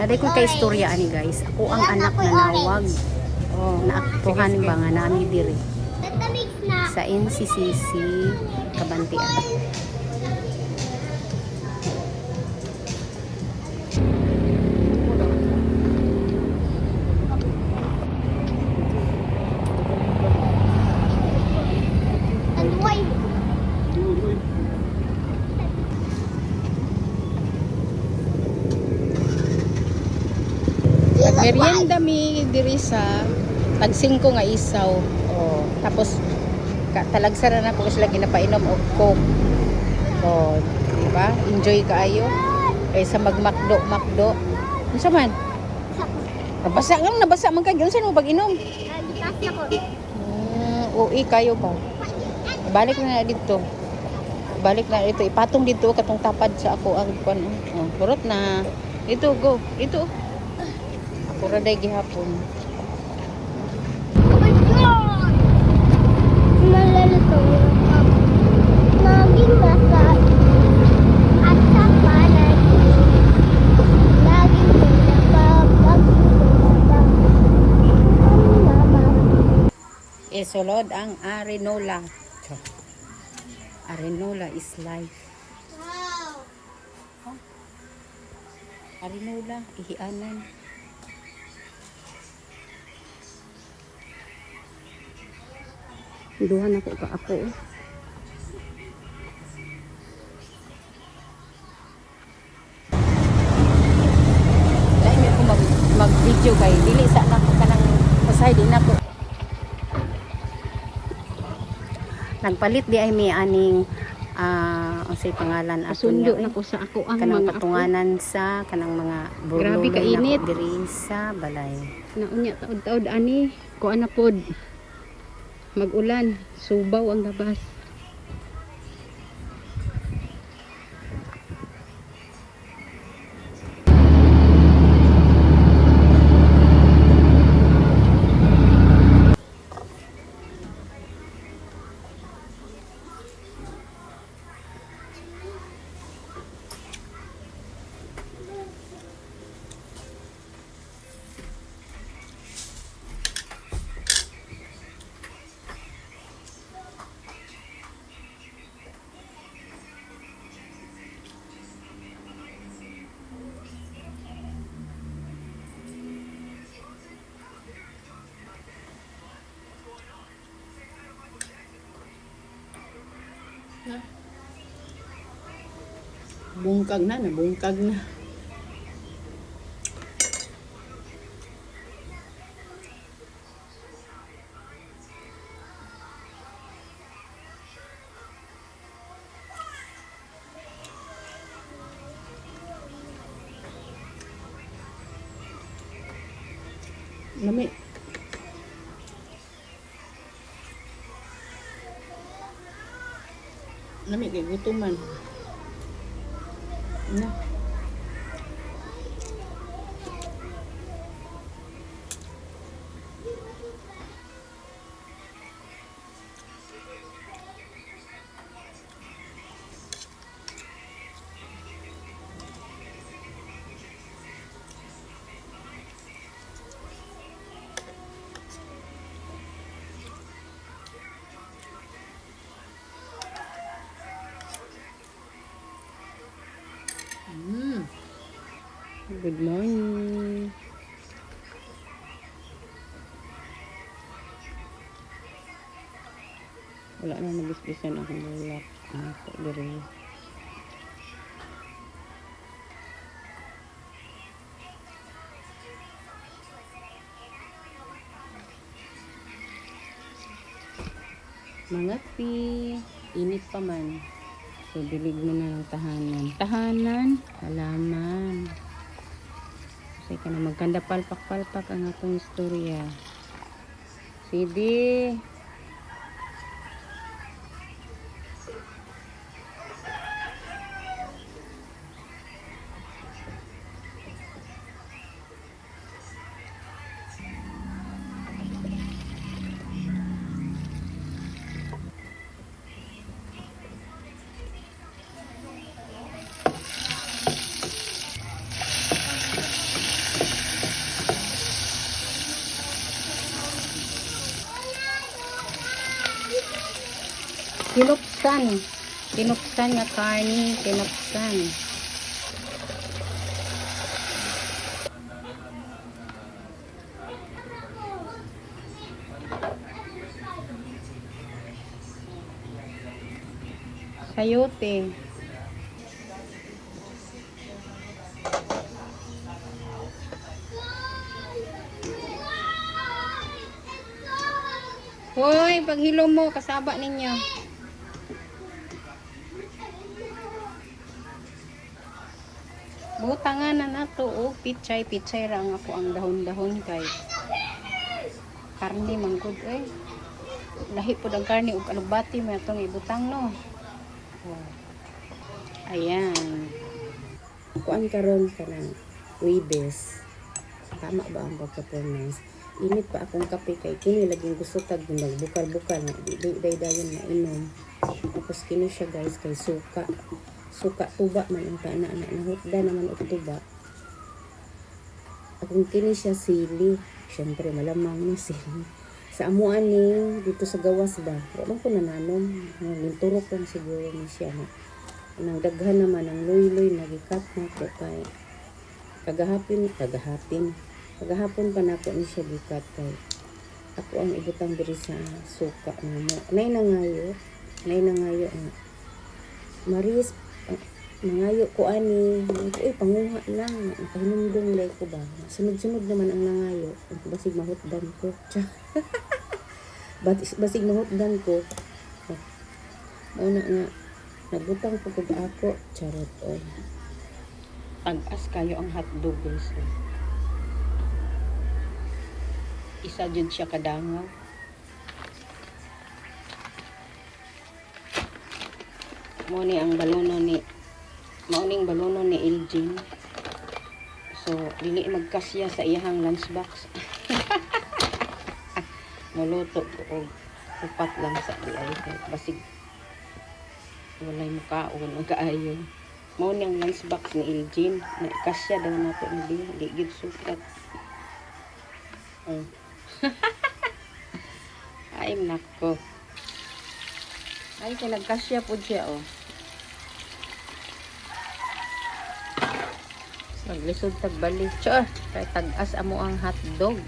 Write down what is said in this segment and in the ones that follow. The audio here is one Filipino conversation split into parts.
Naday ko kay istorya ani guys. Ako ang anak na nawag. Oh, Naaktuhan ba nga nami diri sa NCCC Kabantian. Merienda mi diri sa tag 5 nga isaw. Oh, tapos ka, talagsaran ako kasi lagi napainom og coke. Oh, di ba? Enjoy kaayo. Kaysa magmakdo makdo. Unsa man? Nabasa nga nabasa man kay unsa mo pag-inom? Nagtas ako. Hmm, ui kayo ba? Balik na na dito. Balik na dito. Ipatong dito katong tapad sa ako ang kuan. Oh, kurot na. Dito go. Dito. Ako ra day gihapon. Oh my God! Nalalito yung cup. Naging mama. Isulod ang arenola. Arenola is life. Wow! Arenola, ihianan. Duhan ako ka ako. eh. Ako mag-video kay dili sa na ko kanang usahay di na ko. Nagpalit di ay may aning ah unsay pangalan ato Sundo na ko sa ako ang kanang mga ako. patunganan sa kanang mga Grabe burlolo ka init. na diri sa balay. Naunya taod-taod ani ko ana pod. Magulan, subaw ang labas. Bungkag na, nó na. Lami. Lami kay gutuman. Na. Mm. Good morning. Wala na nabispisan akong bulak. Ako diri. Mga pi, init pa man. So, dilig mo na ng tahanan. Tahanan, halaman. Kasi ka na magkanda palpak-palpak ang atong istorya. Sige. Kinupsan. Kinupsan nga karni. Kinupsan. Sayote. Hoy, paghilo mo, kasaba ninyo. Butangan na nato, oh, pichay, pichay ra ang ako ang dahon-dahon kay. Karne manggod eh. Lahi po ang karne ug alugbati mo itong ibutang no. Oh. Ayan. kuan karon ka ng Webes. Tama ba ang pagka-pronounce? Init pa akong kape kay kini laging gusto tag bukal-bukal na di di- day dayon na inom. Tapos kini siya guys kay suka. Suka tuba man ang tana na nahutda naman og tuba. Akong kini siya sili. Siyempre malamang na sili. Sa amuan ni dito sa gawas ba. Wa man ko nananom. Ninturok lang siguro ni siya na nang daghan naman ang loy-loy nagikat na ko kay kagahapon kagahapon kagahapon pa nako ni siya gikat kay ako ang ibutang diri sa suka na mo nay nangayo nay nangayo nga maris nangayo ko ani uy panguha lang nakahinumdong lay ko ba sunod-sunod naman ang nangayo basig mahutdan ko basig mahutdan ko Mauna nga Nagbutang po kog ako. Charot, oy. Tag-as kayo ang hotdog guys. oh. Isa jud siya kadangaw. Mo ni ang balono ni mauning balono ni Elgin. So, dili magkasya sa iyahang lunchbox. Nuluto ko og upat lang sa diay basig walay mukaon ang kaayo. Mao ni ang lunchbox ni Elgin. Na kasya daw nato ni Di. Di gid sukat. Oh. Ay, nako. Ay, kay nagkasya po siya, oh. Maglisod tagbali. Chor, kay tag-as amo ang hotdog.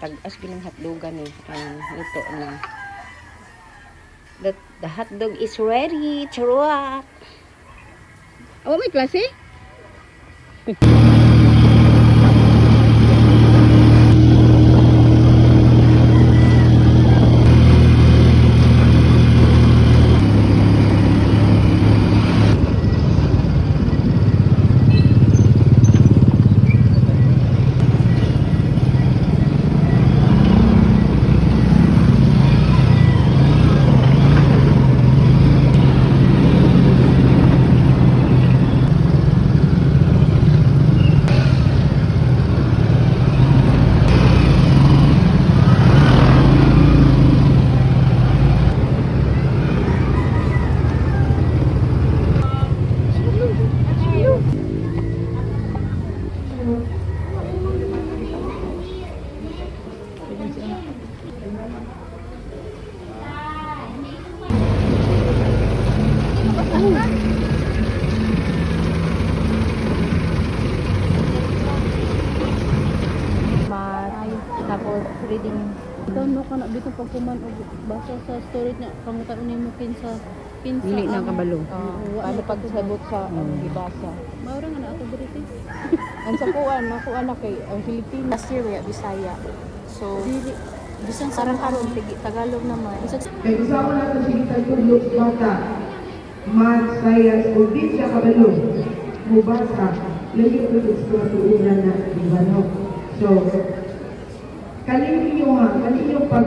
Tag-as ginang hotdogan eh. Ang luto na. The, the hotdog is ready. Charuak! Oh, may klase? math, reading. Doon mo ka na dito pag kuman og basa sa storage niya pangutan ni mo kin sa pinsa. Dili na kabalo. Oo, Paano pag sabot sa ang gibasa? Maura nga na ako dito. Ang sa kuan, ako anak kay ang Pilipinas. Last year, wala Bisaya. So, Dili bisan sa parang karon Tagalog naman. bisan Kaya kasama na sa sigitan tulog science, o di siya kabalo, mubasa, lagi ko sa tuunan na ibano. So, niyo ha, kanin niyo pag